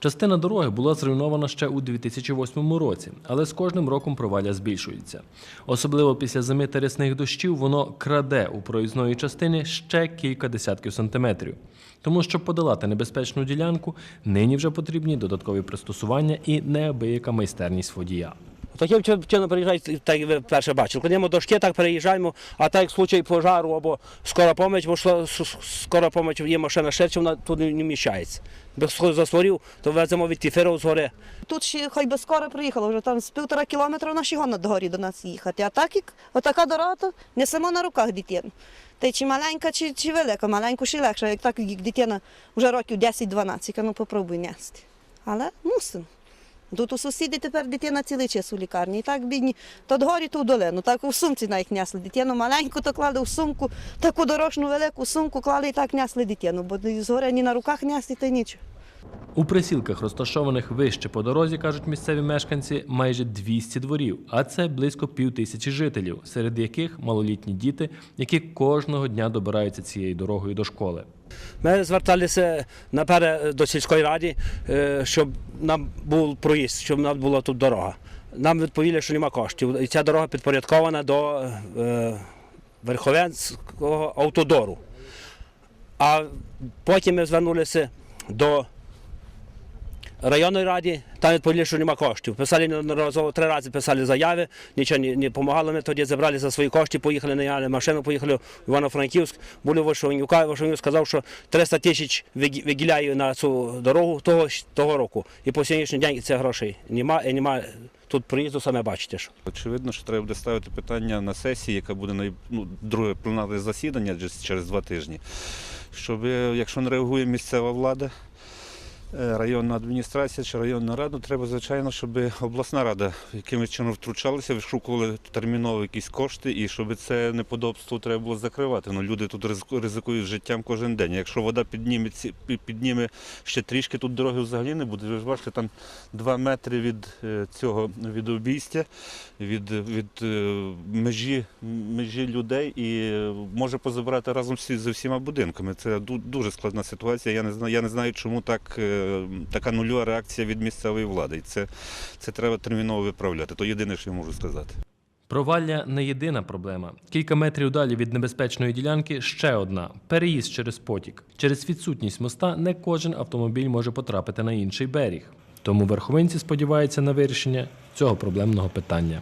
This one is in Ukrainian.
Частина дороги була зруйнована ще у 2008 році, але з кожним роком проваля збільшується. Особливо після зими та рясних дощів воно краде у проїзної частини ще кілька десятків сантиметрів. Тому, щоб подолати небезпечну ділянку, нині вже потрібні додаткові пристосування і неабияка майстерність водія. Таким чином- приїжджають, так перше бачили. Ми дошки, так переїжджаємо, а так як в случаї пожару або скора поміч, бо скора поміч є машина ширша, вона тут не вміщається. Без засворів, то веземо від тіферу з гори. Тут ще хай би скоро приїхало, вже там з півтора кілометра на його над горі до нас їхати. А так як отака дорога, то несемо на руках дитину. Та чи маленька, чи, чи велика, маленьку ще легше, як так як дитина вже років 10-12, а ну попробуй нести. Але мусимо. Тут у сусіди тепер дитина цілий час у лікарні. І так бідні, то до горі, то в долину. Так у сумці навіть несли дитину маленьку, то клали в сумку, таку дорожну велику сумку клали і так несли дитину, бо з ні на руках несли, та й нічого. У присілках, розташованих вище по дорозі, кажуть місцеві мешканці, майже 200 дворів, а це близько пів тисячі жителів, серед яких малолітні діти, які кожного дня добираються цією дорогою до школи. Ми зверталися наперед до сільської ради, е, щоб нам був проїзд, щоб нам була тут дорога. Нам відповіли, що нема коштів. І ця дорога підпорядкована до е, Верховенського автодору. А потім ми звернулися до районної ради, там відповіли, що нема коштів. Писали неодноразово три рази писали заяви, нічого не, допомагало. Ми тоді забрали за свої кошти, поїхали наняли машину, поїхали в Івано-Франківськ, були Вишовнюка, Вишовнюк сказав, що 300 тисяч виді- виділяє на цю дорогу того, того року. І по сьогоднішній день цих грошей нема, і нема тут приїзду, саме бачите. Що. Очевидно, що треба буде ставити питання на сесії, яка буде най... ну, друге пленарне засідання через два тижні. Щоб, якщо не реагує місцева влада, районна адміністрація чи районна рада, треба, звичайно, щоб обласна рада якимось чином втручалася, вишукували терміново якісь кошти, і щоб це неподобство треба було закривати. Ну, люди тут ризику- ризикують життям кожен день. Якщо вода підніме, підніме ще трішки, тут дороги взагалі не буде. Ви ж бачите, там два метри від е, цього від обійстя, від, від е, межі, межі людей і е, може позабирати разом з всіма будинками. Це дуже складна ситуація. Я не знаю, я не знаю, чому так, е, така нульова реакція від місцевої влади. І це, це треба терміново виправляти. То єдине, що я можу сказати. Провалля не єдина проблема. Кілька метрів далі від небезпечної ділянки ще одна переїзд через потік. Через відсутність моста не кожен автомобіль може потрапити на інший берег. Тому верховинці сподіваються на вирішення цього проблемного питання.